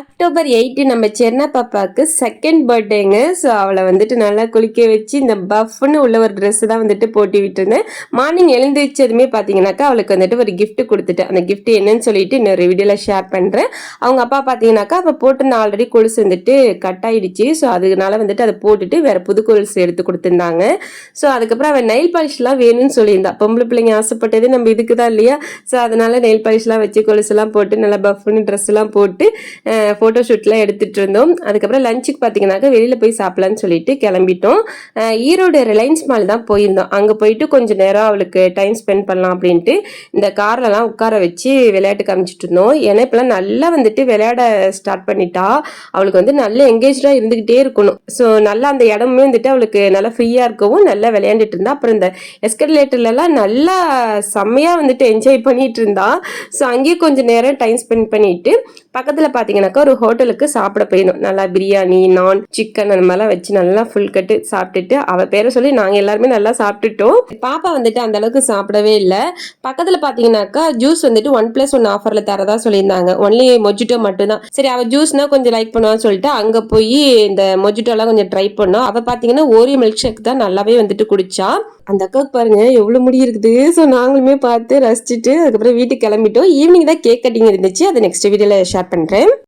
October eight நம்ம சென்னா பாப்பாவுக்கு second பர்த்டேங்க so அவளை வந்துட்டு நல்லா குளிக்க வச்சு இந்த பஃப்னு உள்ள ஒரு ட்ரெஸ் தான் வந்துட்டு போட்டி விட்டுருந்தேன். மார்னிங் எழுந்திரிச்சதுமே பார்த்தீங்கன்னாக்கா அவளுக்கு வந்துட்டு ஒரு கிஃப்ட் கொடுத்துட்டேன் அந்த கிஃப்ட் என்னன்னு சொல்லிட்டு இன்னொரு வீடியோவில் ஷேர் பண்ணுறேன் அவங்க அப்பா பார்த்தீங்கன்னாக்கா அவள் போட்டிருந்த ஆல்ரெடி கொலுசு வந்துட்டு கட் ஆயிடுச்சு. ஸோ அதனால வந்துட்டு அதை போட்டுட்டு வேற புது கொலுசு எடுத்து கொடுத்துருந்தாங்க. ஸோ அதுக்கப்புறம் அவள் நெயில் பாலிஷ்லாம் வேணும்னு சொல்லியிருந்தா. பொம்பளை பிள்ளைங்க ஆசைப்பட்டது நம்ம இதுக்கு தான் இல்லையா? ஸோ அதனால நெயில் பாலிஷ்லாம் வச்சு கொலுசுலாம் போட்டு நல்லா பஃப்னு ட்ரெஸ்லாம் போட்டு ஃபோட்டோ ஷூட்லாம் எடுத்துகிட்டு இருந்தோம் அதுக்கப்புறம் லஞ்சுக்கு பார்த்தீங்கன்னாக்க வெளியில் போய் சாப்பிட்லான்னு சொல்லிட்டு கிளம்பிட்டோம். ஈரோடு ரிலையன்ஸ் மால் தான் போயிருந்தோம். அங்கே போயிட்டு கொஞ்சம் நேரம் அவளுக்கு டைம் ஸ்பெண்ட் பண்ணலாம் அப்படின்ட்டு இந்த கார்லலாம் உட்கார வச்சு விளையாட்டு காமிச்சிட்டு இருந்தோம் ஏன்னா இப்போலாம் நல்லா வந்துட்டு விளையாட ஸ்டார்ட் பண்ணிட்டா. அவளுக்கு வந்து நல்ல எங்கேஜாக இருந்துக்கிட்டே இருக்கணும். ஸோ நல்லா அந்த இடமுமே வந்துட்டு அவளுக்கு நல்லா ஃப்ரீயாக இருக்கவும் நல்லா விளையாண்டுட்டு இருந்தா. அப்புறம் இந்த எஸ்கலேட்டர்லலாம் நல்லா செம்மையாக வந்துட்டு என்ஜாய் பண்ணிட்டு இருந்தா. ஸோ அங்கேயே கொஞ்சம் நேரம் டைம் ஸ்பெண்ட் பண்ணிட்டு பக்கத்தில் பார்த்தீங்கன்னாக்கா ஒரு ஹோட்டலுக்கு சாப்பிட போயிடும் நல்லா பிரியாணி நான் சிக்கன் அந்த மாதிரிலாம் வச்சு நல்லா ஃபுல் கட்டு சாப்பிட்டுட்டு அவள் பேரை சொல்லி நாங்கள் எல்லாருமே நல்லா சாப்பிட்டுட்டோம். பாப்பா வந்துட்டு அந்த அளவுக்கு சாப்பிடவே இல்லை. பக்கத்தில் பார்த்தீங்கன்னாக்கா ஜூஸ் வந்துட்டு ஒன் ப்ளஸ் ஒன் ஆஃபரில் தரதா சொல்லியிருந்தாங்க. ஒன்லி மொஜிட்டோ மட்டும்தான். சரி அவள் ஜூஸ்னா கொஞ்சம் லைக் பண்ணுவான்னு சொல்லிட்டு அங்கே போய் இந்த மொஜிட்டோலாம் கொஞ்சம் ட்ரை பண்ணோம். அவள் பார்த்தீங்கன்னா ஓரியோ மில்க் ஷேக் தான் நல்லாவே வந்துட்டு குடிச்சா. அந்த அக்காவுக்கு பாருங்க எவ்வளோ முடி இருக்குது. ஸோ நாங்களுமே பார்த்து ரசிச்சுட்டு அதுக்கப்புறம் வீட்டுக்கு கிளம்பிட்டோம். ஈவினிங் தான் கேக் கட்டிங் இருந்துச்சு. அதை நெக்ஸ்ட் வீடியோவில் ஷேர் பண்ணுறேன்.